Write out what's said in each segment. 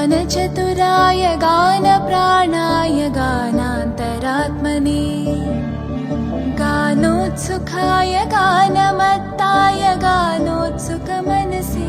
गानचतुराय गानप्राणाय गानान्तरात्मने गानोत्सुखाय गानमत्ताय गानोत्सुकमनसे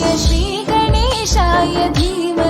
श्रीगणेशाय धीमहि